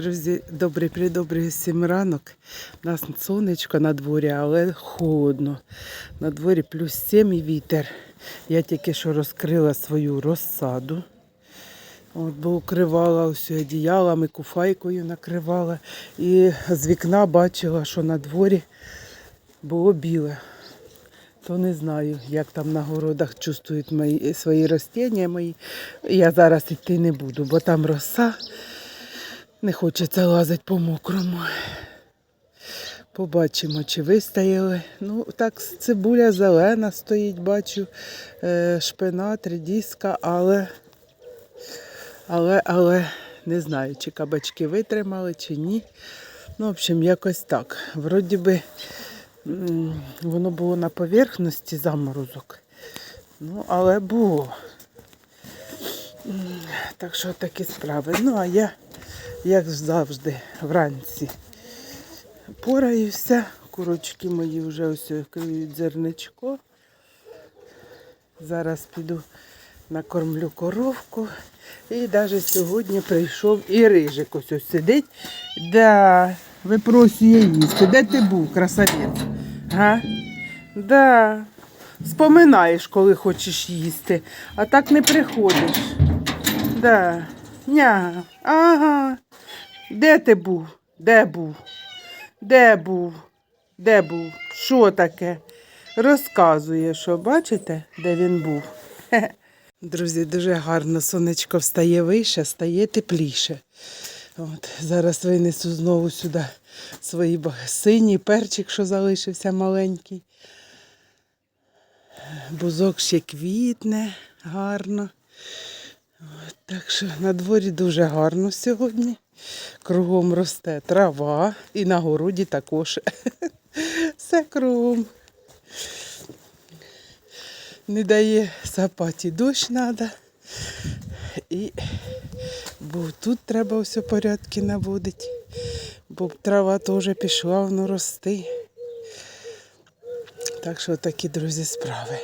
Друзі, добрий придобрий всім ранок. У нас сонечко на дворі, але холодно. На дворі плюс 7 і вітер. Я тільки що розкрила свою розсаду. От, бо укривала усю одіялами, куфайкою накривала. І з вікна бачила, що на дворі було біле. То не знаю, як там на городах чувствують мої, свої ростіння мої. Я зараз йти не буду, бо там роса. Не хочеться лазити по мокрому. Побачимо, чи вистояли. Ну, так, цибуля зелена стоїть, бачу, е, шпинат, редіска, але, але, але не знаю, чи кабачки витримали, чи ні. Ну, в общем, якось так. Вроді би воно було на поверхності заморозок. Ну, але було. Так що такі справи. Ну, а я як завжди, вранці пораюся. Курочки мої вже ось криють зерничко. Зараз піду накормлю коровку. І навіть сьогодні прийшов і рижик ось ось сидить. Да, випросює їсти. Де ти був, красавець? Га? Да. Споминаєш, коли хочеш їсти, а так не приходиш. Да. Ня. Ага. Де ти був? Де був? Де був? Де був? Що таке? Розказує, що бачите, де він був. Друзі, дуже гарно сонечко встає вище, стає тепліше. От, зараз винесу знову сюди свої синій перчик, що залишився маленький. Бузок ще квітне гарно. От, так що на дворі дуже гарно сьогодні. Кругом росте трава і на городі також. Все кругом. Не дає сапаті дощ треба. І бо тут треба все порядки наводити, бо трава теж пішла воно рости. Так що такі, друзі, справи.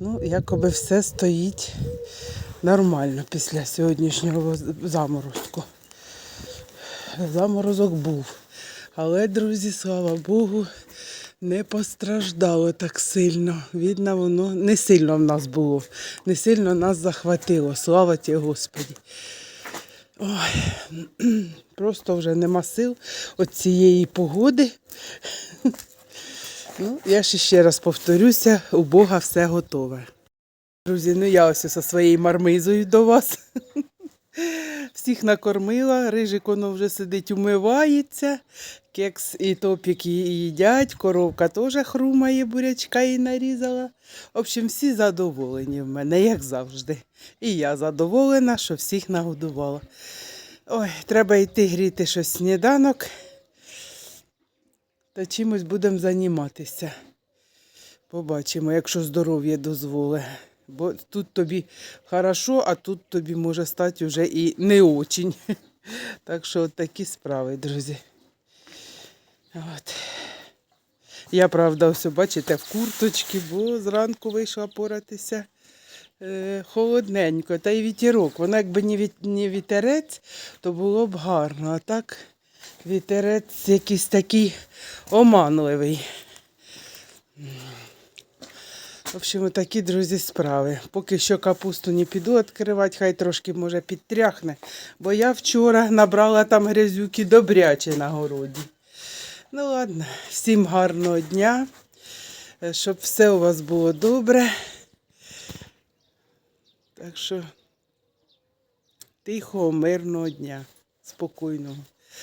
Ну, якоби все стоїть нормально після сьогоднішнього заморозку. Заморозок був. Але, друзі, слава Богу, не постраждало так сильно. Видно, воно не сильно в нас було, не сильно нас захватило. Слава ті Господі. Ой, просто вже нема сил от цієї погоди. Ну, я ж ще раз повторюся, у Бога все готове. Друзі, ну я ось зі своєю мармизою до вас. Всіх накормила, рижик воно вже сидить, умивається. Кекс і топік їдять, коровка теж хрумає, бурячка і нарізала. В общем, всі задоволені в мене, як завжди. І я задоволена, що всіх нагодувала. Ой, треба йти гріти щось сніданок. Та чимось будемо займатися. Побачимо, якщо здоров'я дозволить. Бо тут тобі хорошо, а тут тобі може стати вже і не очень. Так що от такі справи, друзі. От. Я, правда, все, бачите, в курточці, бо зранку вийшла поратися е, холодненько, та й вітерок. Воно якби не, віт, не вітерець, то було б гарно. А так вітерець якийсь такий оманливий. В общем, такі, друзі, справи. Поки що капусту не піду відкривати, хай трошки може підтряхне. Бо я вчора набрала там грязюки добряче на городі. Ну ладно, всім гарного дня, е, щоб все у вас було добре. Так що тихого, мирного дня, спокійного.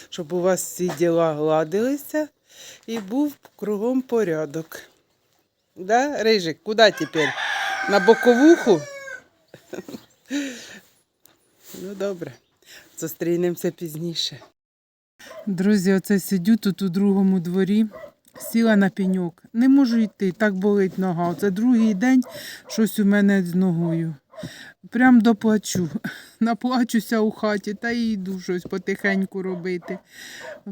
Щоб у вас всі діла гладилися і був кругом порядок. Да, Рижик, куди тепер? На боковуху? Ну, добре. Зустрінемося пізніше. Друзі, оце сидю тут у другому дворі, сіла на пеньок. Не можу йти, так болить нога. Оце другий день щось у мене з ногою. Прям доплачу. Наплачуся у хаті та й йду щось потихеньку робити.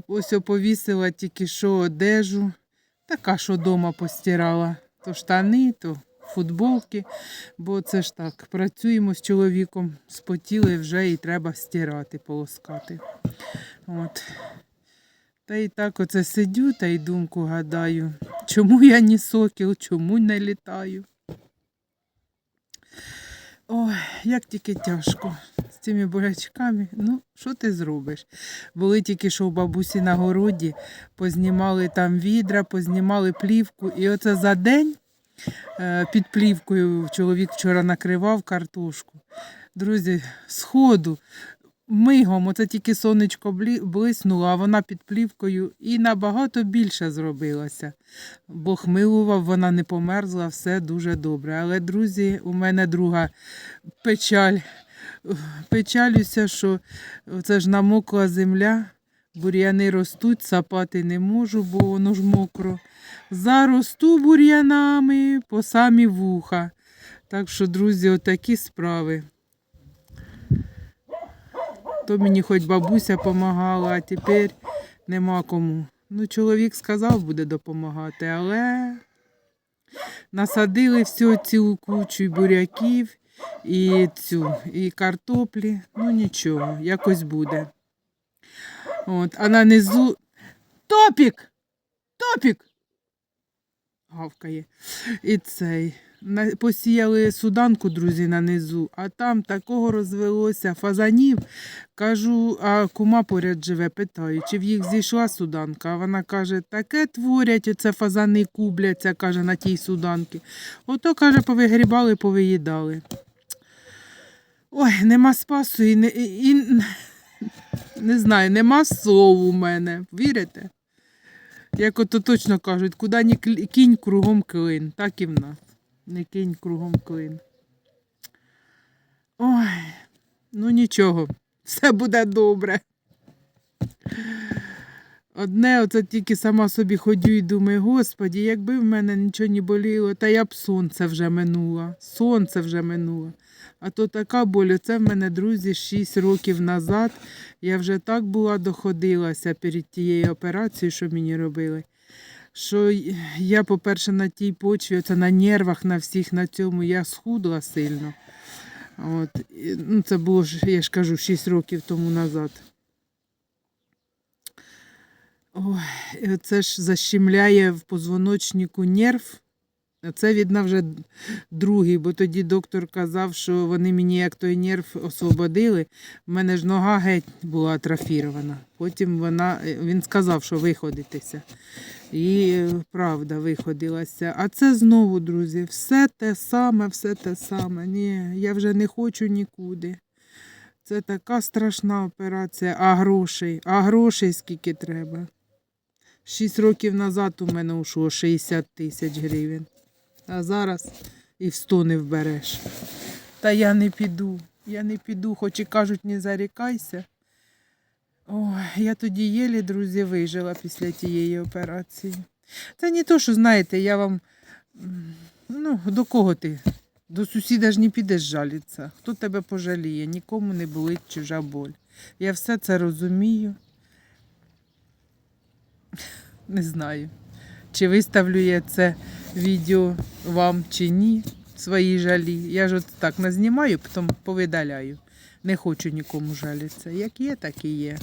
Ось повісила тільки що одежу. Така, що дома постирала. То штани, то футболки, бо це ж так, працюємо з чоловіком, спотіли вже і треба стирати, полоскати. От. Та і так оце сидю та й думку гадаю, чому я не сокіл, чому не літаю. Ой, як тільки тяжко з цими болячками. Ну, що ти зробиш? Були тільки що у бабусі на городі, познімали там відра, познімали плівку. І оце за день е, під плівкою чоловік вчора накривав картошку. Друзі, сходу, мигом, оце тільки сонечко блиснуло, а вона під плівкою і набагато більше зробилася. Бог милував, вона не померзла, все дуже добре. Але, друзі, у мене друга печаль. Печалюся, що це ж намокла земля, бур'яни ростуть, сапати не можу, бо воно ж мокро. Заросту бур'янами по самі вуха. Так що, друзі, отакі справи. То мені хоч бабуся допомагала, а тепер нема кому. Ну, чоловік сказав, буде допомагати, але насадили всю цілу кучу і буряків, і цю, і картоплі. Ну нічого, якось буде. От, а на низу топік! Топік! Гавкає. І цей. Посіяли суданку, друзі, на низу, а там такого розвелося фазанів. Кажу, а кума поряд живе, питаю, чи в їх зійшла суданка. А вона каже, таке творять, оце фазани кубляться, каже, на тій суданці. Ото, каже, повигрібали, повиїдали. Ой, нема спасу і не, і, не знаю, нема сову у мене. Вірите? Як ото точно кажуть, куди ні кінь кругом клин, так і в нас. Не кінь кругом клин. Ой, ну нічого, все буде добре. Одне, оце тільки сама собі ходю і думаю, господі, якби в мене нічого не боліло, та я б сонце вже минуло. Сонце вже минуло. А то така боль, це в мене, друзі, 6 років назад. Я вже так була доходилася перед тією операцією, що мені робили. Що я, по-перше, на тій почві, це на нервах, на всіх на цьому, я схудла сильно. От, ну, це було я ж кажу, 6 років тому назад. Ой, це ж защемляє в позвоночнику нерв. Це, видно, вже другий, бо тоді доктор казав, що вони мені як той нерв освободили. У мене ж нога геть була атрофірована. Потім вона, е, він сказав, що виходитися. І е, правда, виходилася. А це знову, друзі, все те саме, все те саме. Ні, я вже не хочу нікуди. Це така страшна операція, а грошей, а грошей скільки треба. Шість років назад у мене ушло 60 тисяч гривень. А зараз і в сто не вбереш. Та я не піду, я не піду, хоч і кажуть, не зарікайся. Ой, я тоді єлі, друзі, вижила після тієї операції. Це не то, що знаєте, я вам. Ну, до кого ти? До сусіда ж не підеш жалітися. Хто тебе пожаліє? Нікому не болить чужа боль. Я все це розумію. Не знаю, чи виставлю я це відео вам чи ні, свої жалі. Я ж от так назнімаю, потім повидаляю. Не хочу нікому жалітися. Як є, так і є.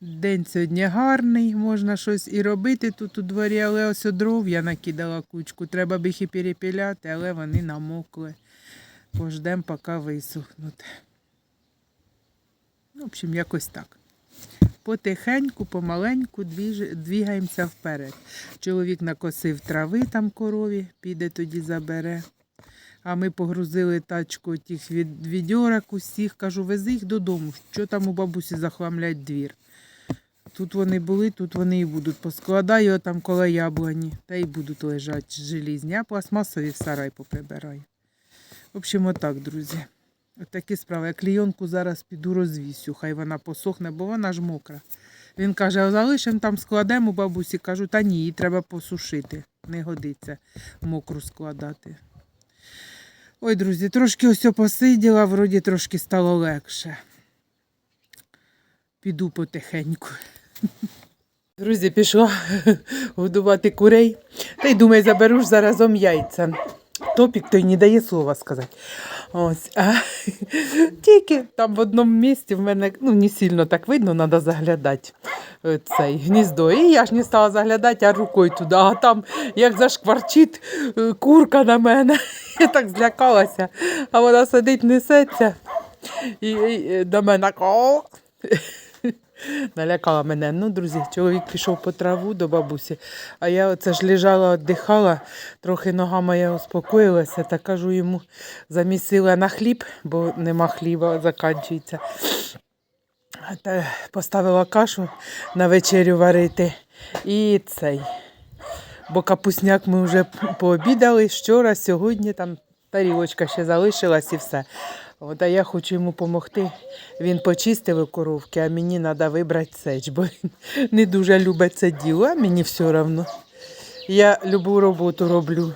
День сьогодні гарний, можна щось і робити тут у дворі, але ось дров я накидала кучку. Треба б їх і перепіляти, але вони намокли. Пождемо, поки висохнуть. В общем, якось так. Потихеньку, помаленьку двігаємося вперед. Чоловік накосив трави там корові, піде тоді забере. А ми погрузили тачку тих від, відьорок усіх. Кажу, вези їх додому. Що там у бабусі захламлять двір. Тут вони були, тут вони і будуть. Поскладаю там коло яблуні, та й будуть лежати желізні, а пластмасові в сарай поприбираю. В общем, отак, друзі. Отакі справи. Я клійонку зараз піду розвісю, хай вона посохне, бо вона ж мокра. Він каже, залишимо там, складемо бабусі. Кажу, та ні, її треба посушити. Не годиться мокру складати. Ой, друзі, трошки ось посиділа, вроді трошки стало легше. Піду потихеньку. Друзі, пішла годувати курей. Та й думаю, заберу ж заразом яйця. Топік той не дає слова сказати. Ось. А, тільки там в одному місці в мене ну, не сильно так видно, треба заглядати е, цей гніздо. І я ж не стала заглядати, а рукою туди. А там як зашкварчить е, курка на мене. Я так злякалася, а вона сидить, несеться. І, і до мене. Налякала мене. Ну, друзі, чоловік пішов по траву до бабусі, а я оце ж лежала, віддихала, трохи нога моя успокоїлася, та кажу йому, замісила на хліб, бо нема хліба, закінчується. Та поставила кашу на вечерю варити. І цей. Бо капусняк ми вже пообідали вчора, сьогодні там тарілочка ще залишилась і все. От, а я хочу йому допомогти. Він почистив коровки, а мені треба вибрати сеч, бо він не дуже любить це діло, а мені все одно. Я любу роботу роблю,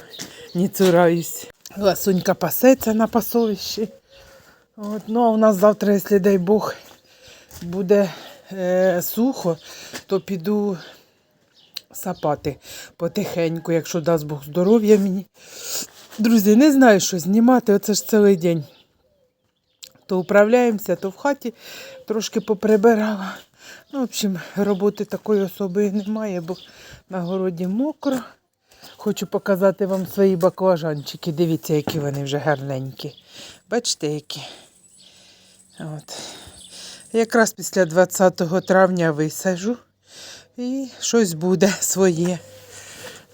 не цураюсь. Ласунька пасеться на пасовищі. От, ну, а у нас завтра, якщо дай Бог, буде е, сухо, то піду сапати потихеньку, якщо дасть Бог здоров'я мені. Друзі, не знаю, що знімати, оце ж цілий день. То управляємося, то в хаті трошки поприбирала. Ну, в общем, роботи такої особи немає, бо на городі мокро. Хочу показати вам свої баклажанчики. Дивіться, які вони вже гарненькі. Бачите, які? От. Якраз після 20 травня висажу і щось буде своє.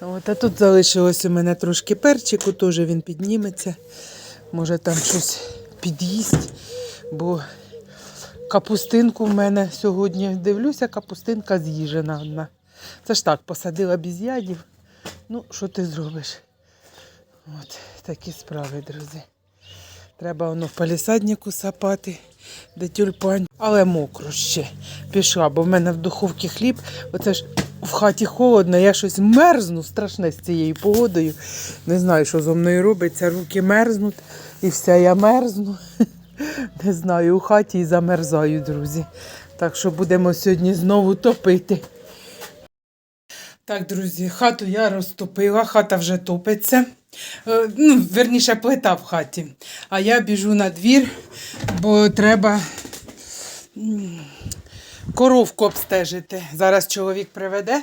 От, а тут залишилось у мене трошки перчику, теж він підніметься. Може там щось під'їсть, бо капустинку в мене сьогодні дивлюся, капустинка з'їжена одна. Це ж так, посадила без ядів. Ну, що ти зробиш? От такі справи, друзі. Треба воно в палісаднику сапати, де тюльпань. Але мокро ще пішла, бо в мене в духовці хліб. Оце ж в хаті холодно, я щось мерзну страшне з цією погодою. Не знаю, що зо мною робиться. Руки мерзнуть і все, я мерзну. Не знаю, у хаті і замерзаю, друзі. Так що будемо сьогодні знову топити. Так, друзі, хату я розтопила, хата вже топиться. Е, Ну, верніше, плита в хаті. А я біжу на двір, бо треба коровку обстежити. Зараз чоловік приведе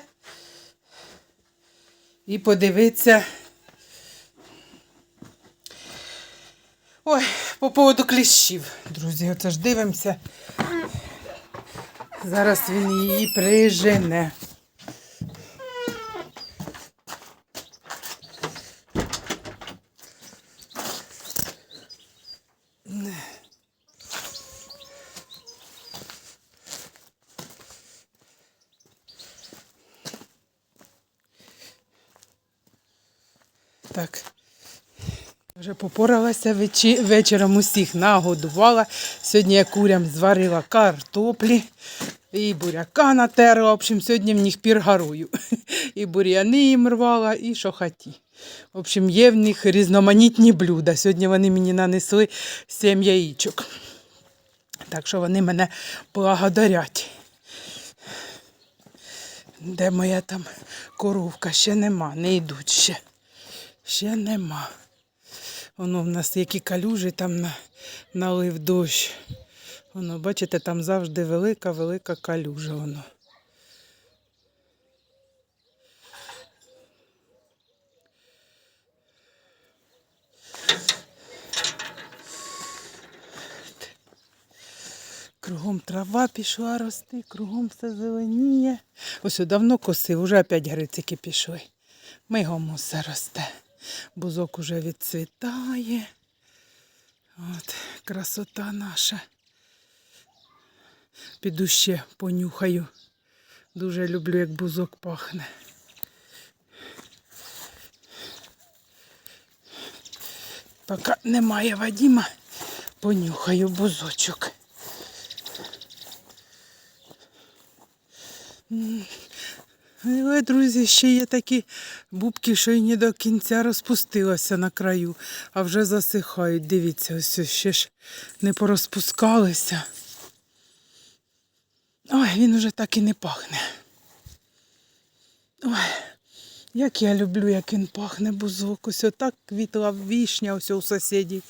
і подивиться. Ой, по поводу кліщів, друзі, оце ж дивимося. Зараз він її прижене. Так. Вже попоралася вечі- вечором усіх нагодувала. Сьогодні я курям зварила картоплі і буряка натерла. В общем, сьогодні в них пір гарую. І бур'яни їм рвала, і що хаті. В общем, є в них різноманітні блюда. Сьогодні вони мені нанесли сім яєчок. Так що вони мене благодарять. Де моя там коровка? Ще нема, не йдуть ще. Ще нема. Воно в нас які калюжі там на, налив дощ. Воно, бачите, там завжди велика, велика калюжа. Воно. Кругом трава пішла рости, кругом все зеленіє. Ось давно косив, уже опять грицики пішли. Мигом усе росте. Бузок уже відцвітає. От, красота наша. Піду ще понюхаю. Дуже люблю, як бузок пахне. Поки немає Вадіма, понюхаю бузочок. Але, друзі, ще є такі бубки, що й не до кінця розпустилося на краю, а вже засихають. Дивіться, ось ще ж не порозпускалися. Ой, він уже так і не пахне. Ой, як я люблю, як він пахне бузок. Ось отак квітла вішня ось у сусідів.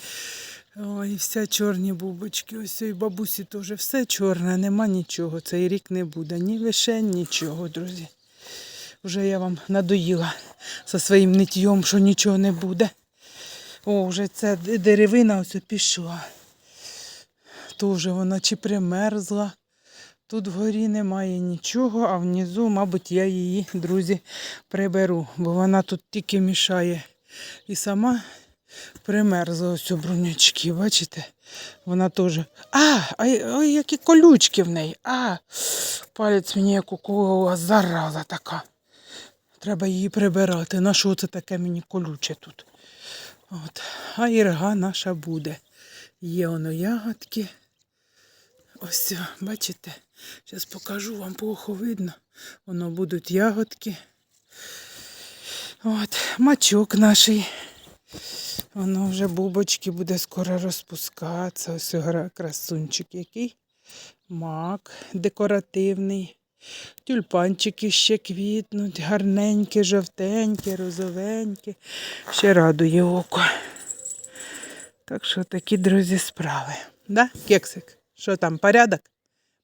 Ой, вся чорні бубочки. Ось і бабусі теж все чорне, нема нічого. Цей рік не буде. Ні вишень, нічого, друзі. Вже я вам надоїла зі своїм ниттєм, що нічого не буде. О, вже ця деревина ось пішла. Тоже вона чи примерзла. Тут вгорі немає нічого, а внизу, мабуть, я її, друзі, приберу, бо вона тут тільки мішає. І сама примерзла ось у брунячки, бачите? Вона теж. А, ай, ой, які колючки в неї. А, палець мені як уколола, зараза така. Треба її прибирати. На що це таке мені колюче тут? От. А ірга наша буде. Є воно ягодки. Ось, бачите? Зараз покажу вам плохо видно. Воно будуть ягодки. От, мачок наш. Воно вже бубочки буде скоро розпускатися. Ось красунчик який. Мак декоративний. Тюльпанчики ще квітнуть, гарненькі, жовтенькі, розовенькі. Ще радує око. Так що такі, друзі, справи. Да, кексик? Що там, порядок?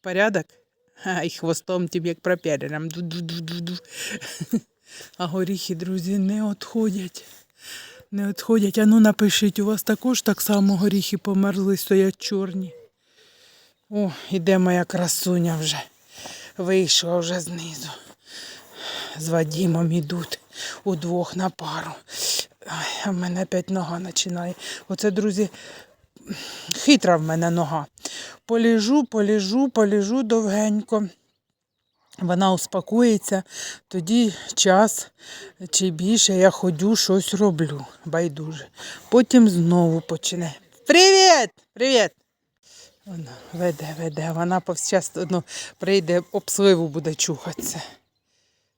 Порядок? А, і хвостом тим, як пропелером. А горіхи, друзі, не відходять. Не відходять. А ну напишіть, у вас також так само горіхи померзли, стоять чорні. О, іде моя красуня вже. Вийшла вже знизу. З Вадімом ідуть удвох на пару. Ай, а в мене опять нога починає. Оце, друзі, хитра в мене нога. Поліжу, поліжу, поліжу довгенько. Вона успокоїться, тоді час чи більше я ходю, щось роблю. Байдуже. Потім знову почне. Привіт! Привіт! Вона веде, веде. Вона повсчас прийде, об сливу буде чухатися.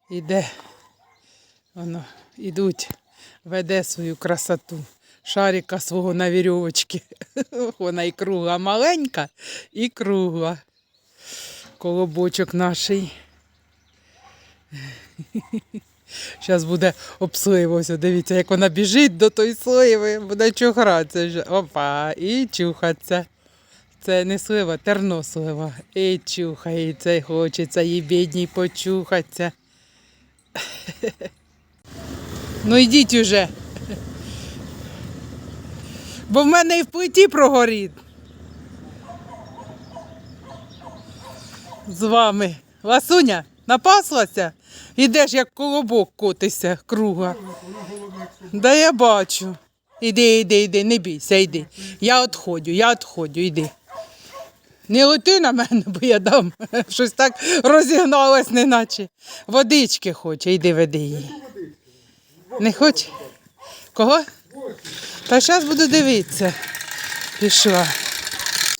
Іде. Воно, ідуть, веде свою красоту. Шарика свого на вірьовочці. Вона і кругла маленька, і кругла. Колобочок наший. Зараз буде обсливо. Ось, Дивіться, як вона біжить до тої сливи, буде чухатися. вже. Опа, і чухатися. Це не слива, тернослива. І чухається, і хочеться їй бідній почухатися. Ну йдіть уже. Бо в мене і в плиті прогорить. З вами. Ласуня, напаслася? Ідеш, як колобок котися круга. Да я бачу. Іди, іди, іди, не бійся, йди. Я відходю, я відходю, йди. Не лети на мене, бо я дам. Щось так розігналось, неначе. Водички хоче, йди веди її. Не хоче? Кого? Та зараз буду дивитися. Пішла.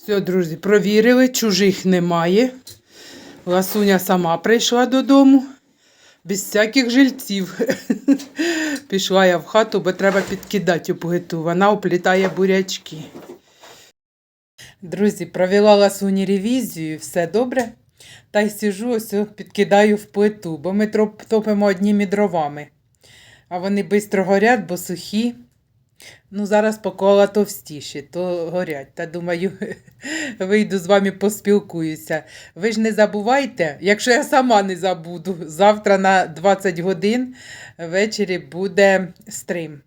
Все, друзі, провірили, чужих немає. Ласуня сама прийшла додому. Без всяких жильців. Пішла я в хату, бо треба підкидати у плиту. Вона оплітає бурячки. Друзі, провела ласуні ревізію, все добре. Та й сижу, ось підкидаю в плиту, бо ми топимо одніми дровами. А вони швидко горять, бо сухі. Ну, зараз поклала товстіші, то горять. Та думаю, вийду з вами поспілкуюся. Ви ж не забувайте, якщо я сама не забуду, завтра на 20 годин ввечері буде стрим.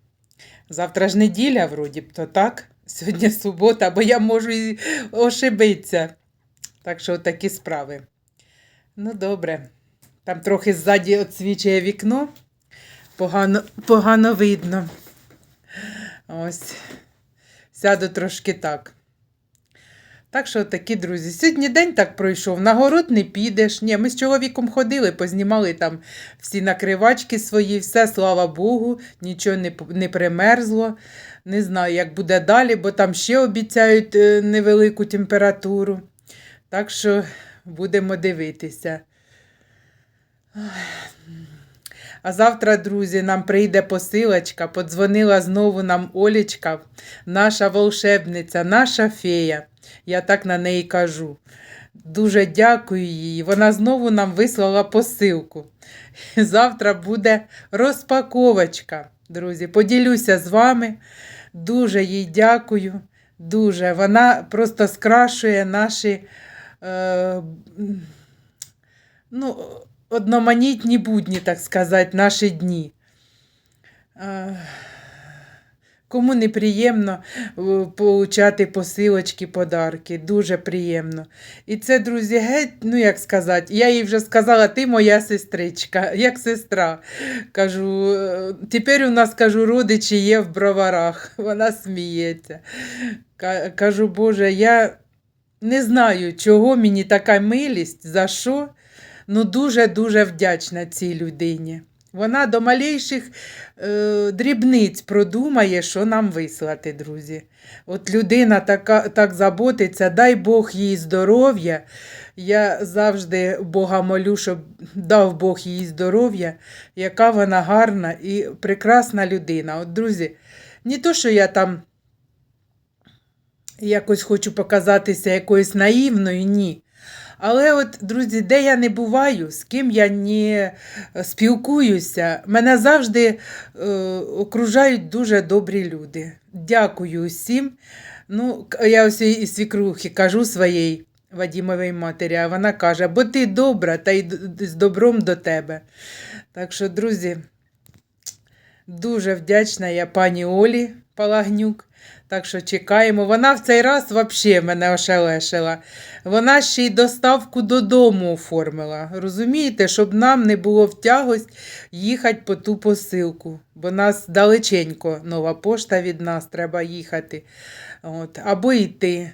Завтра ж неділя, вроді б, то так. Сьогодні субота, бо я можу і ошибитися. Так що такі справи. Ну, добре. Там трохи ззаді відсвічує вікно. Погано, погано видно. Ось. Сяду трошки так. Так що такі, друзі. Сьогодні день так пройшов. На город не підеш. Ні, ми з чоловіком ходили, познімали там всі накривачки свої, все, слава Богу, нічого не, не примерзло. Не знаю, як буде далі, бо там ще обіцяють е, невелику температуру. Так що будемо дивитися. А завтра, друзі, нам прийде посилочка. Подзвонила знову нам Олічка, наша волшебниця, наша фея. Я так на неї кажу. Дуже дякую їй. Вона знову нам вислала посилку. Завтра буде розпаковочка. Друзі, поділюся з вами. Дуже їй дякую. Дуже. Вона просто скрашує наші е, ну, одноманітні будні, так сказати, наші дні. Е, Кому неприємно е, получати посилочки, подарки, дуже приємно. І це, друзі, геть, ну як сказати, я їй вже сказала, ти моя сестричка, як сестра. Кажу, «Е, тепер у нас кажу, родичі є в броварах. Вона сміється. Кажу, Боже, я не знаю, чого мені така милість, за що. Ну, дуже-дуже вдячна цій людині. Вона до малейших е, дрібниць продумає, що нам вислати, друзі. От людина така, так заботиться, дай Бог їй здоров'я. Я завжди Бога молю, щоб дав Бог їй здоров'я, яка вона гарна і прекрасна людина. От, друзі, не то, що я там якось хочу показатися якоюсь наївною, ні. Але от, друзі, де я не буваю, з ким я не спілкуюся, мене завжди е, окружають дуже добрі люди. Дякую усім. Ну, я ось і свікрухі кажу своїй Вадімовій матері, а вона каже, бо ти добра, та й з добром до тебе. Так що, друзі, дуже вдячна я пані Олі Палагнюк. Так що чекаємо. Вона в цей раз взагалі мене ошелешила. Вона ще й доставку додому оформила. Розумієте, щоб нам не було втягось їхати по ту посилку. Бо нас далеченько нова пошта від нас треба їхати. От. Або йти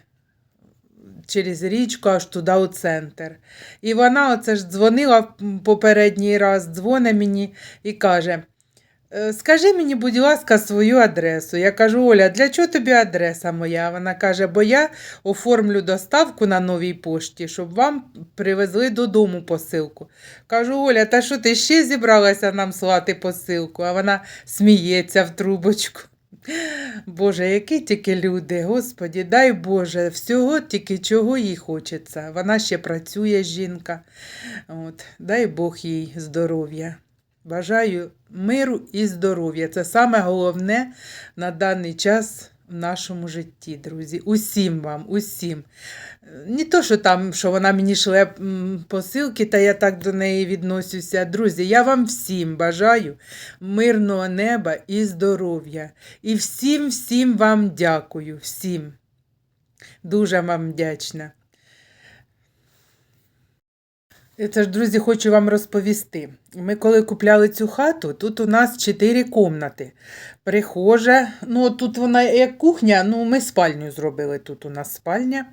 через річку аж туди у центр. І вона оце ж дзвонила попередній раз, дзвонить мені і каже. «Е, Скажи мені, будь ласка, свою адресу. Я кажу, Оля, для чого тобі адреса моя? Вона каже, бо я оформлю доставку на новій пошті, щоб вам привезли додому посилку. Кажу, Оля, та що ти ще зібралася нам слати посилку? А вона сміється в трубочку. Боже, які тільки люди, Господі, дай Боже, всього тільки чого їй хочеться. Вона ще працює, жінка. От, дай Бог їй здоров'я. Бажаю миру і здоров'я. Це саме головне на даний час в нашому житті, друзі. Усім вам, усім. Не то, що там, що вона мені шле посилки, та я так до неї відносюся. Друзі, я вам всім бажаю мирного неба і здоров'я. І всім, всім вам дякую. Всім. Дуже вам вдячна. І Це ж, друзі, хочу вам розповісти. Ми коли купляли цю хату, тут у нас чотири кімнати. Прихожа, ну тут вона як кухня, ну ми спальню зробили. Тут у нас спальня.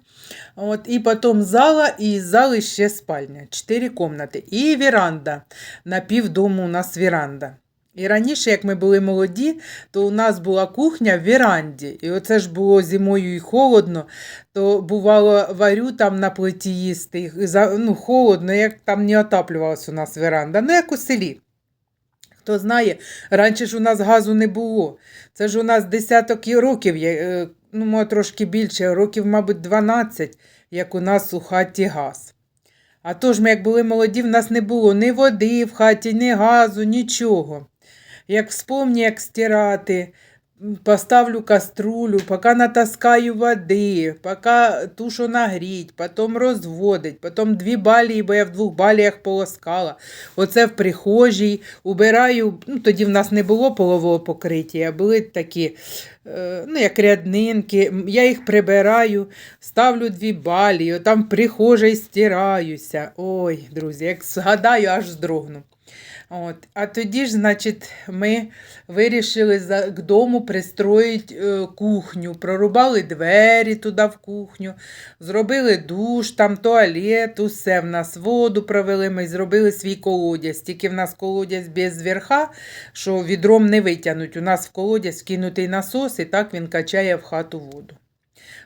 От, і потім зала, і з зали ще спальня. Чотири кімнати. І віранда. На півдому у нас віранда. І раніше, як ми були молоді, то у нас була кухня в віранді. І оце ж було зимою і холодно, то бувало варю там на плиті їсти. Ну, холодно, як там не отаплювалася у нас веранда. Ну, як у селі. Хто знає, раніше ж у нас газу не було. Це ж у нас десяток років, е, ну, може, трошки більше, років, мабуть, 12, як у нас у хаті газ. А то ж ми, як були молоді, в нас не було ні води в хаті, ні газу, нічого. Як вспомню, як стирати, поставлю каструлю, поки натаскаю води, поки тушу нагріть, потім розводить, потім дві балії, бо я в двох баліях полоскала. Оце в прихожій, убираю, ну тоді в нас не було полового покриття, були такі, е, ну, як ряднинки. Я їх прибираю, ставлю дві балії, там в прихожій стираюся. Ой, друзі, як згадаю, аж здрогну. От. А тоді ж, значить, ми вирішили за, к дому пристроїти е, кухню, прорубали двері туди в кухню, зробили душ, там туалет, усе в нас воду провели, ми зробили свій колодязь. Тільки в нас колодязь без верха, що відром не витягнуть. У нас в колодязь кинутий насос, і так він качає в хату воду.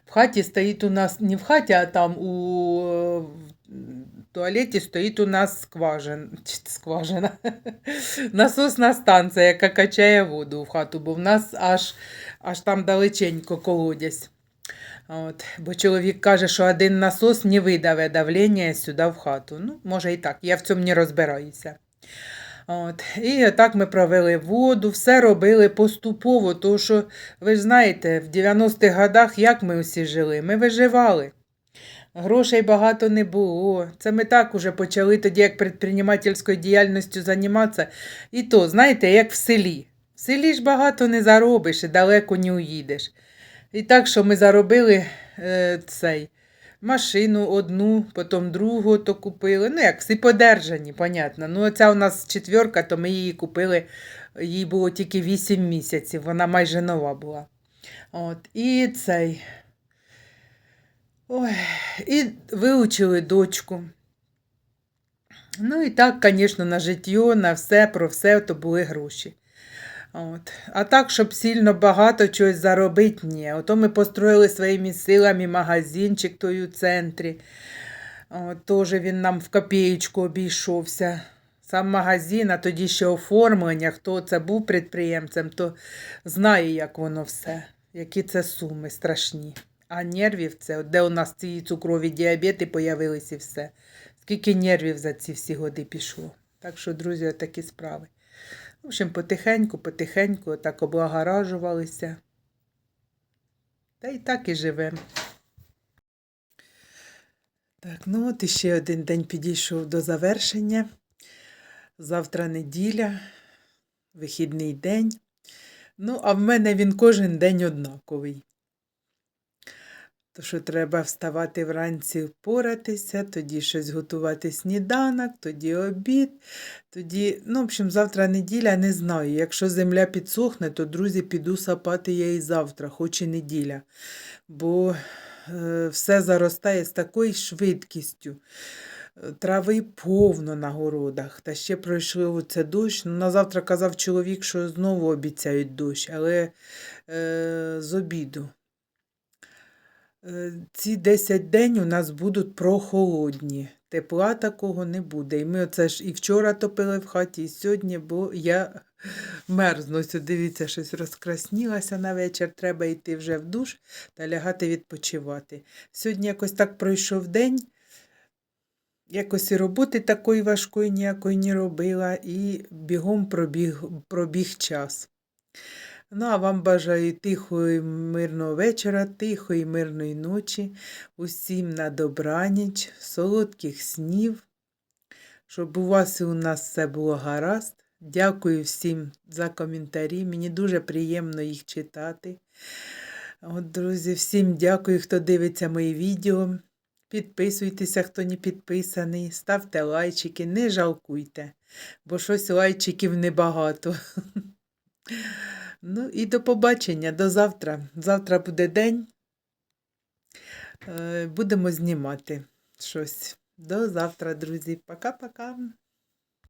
В хаті стоїть у нас, не в хаті, а там у е, в туалеті стоїть у нас скважина. скважина. Насосна станція, яка качає воду в хату, бо в нас аж, аж там далеченько колодязь. От, бо чоловік каже, що один насос не видаве давлення сюди в хату. Ну, може і так, я в цьому не розбираюся. От. І так ми провели воду, все робили поступово, тому що, ви ж знаєте, в 90-х годах як ми усі жили? Ми виживали. Грошей багато не було. Це ми так уже почали тоді, як предпринимательською діяльністю займатися. І то, знаєте, як в селі. В селі ж багато не заробиш і далеко не уїдеш. І так, що ми заробили е, цей машину одну, потім другу то купили. Ну, як всі подержані, понятно. Ну, оця у нас четверка, то ми її купили, їй було тільки 8 місяців, вона майже нова була. От, і цей. Ой, і вивчили дочку. Ну і так, звісно, на життя, на все, про все то були гроші. От. А так, щоб сильно багато чогось заробити, ні. Ото ми построїли своїми силами магазинчик той у центрі. Теж він нам в копієчку обійшовся. Сам магазин, а тоді ще оформлення, хто це був підприємцем, то знає, як воно все, які це суми страшні. А нервів це, де у нас ці цукрові діабети появилися і все. Скільки нервів за ці всі годи пішло. Так що, друзі, такі справи. В общем, потихеньку, потихеньку так облагоражувалися. Та й так і живемо. Так, ну от іще один день підійшов до завершення. Завтра неділя, вихідний день. Ну, а в мене він кожен день однаковий. То що треба вставати вранці, поратися, тоді щось готувати сніданок, тоді обід, тоді, ну, в общем, завтра неділя, не знаю. Якщо земля підсохне, то, друзі, піду сапати я і завтра, хоч і неділя. Бо е, все заростає з такою швидкістю. Трави повно на городах. Та ще пройшли оце дощ. Ну, на завтра казав чоловік, що знову обіцяють дощ, але е, з обіду. Е, Ці 10 день у нас будуть прохолодні. Тепла такого не буде. І ми оце ж і вчора топили в хаті, і сьогодні, бо я мерзну. Дивіться, щось розкраснілася на вечір. Треба йти вже в душ та лягати відпочивати. Сьогодні якось так пройшов день. Якось і роботи такої важкої ніякої не робила, і бігом пробіг, пробіг час. Ну, а вам бажаю тихого і мирного вечора, тихої, мирної ночі, усім на добраніч, солодких снів, щоб у вас і у нас все було гаразд. Дякую всім за коментарі. Мені дуже приємно їх читати. От, друзі, всім дякую, хто дивиться мої відео. Підписуйтеся, хто не підписаний, ставте лайчики, не жалкуйте, бо щось лайчиків небагато. Ну і до побачення, до завтра. Завтра буде день. Е, Будемо знімати щось. До завтра, друзі. Пока-пока.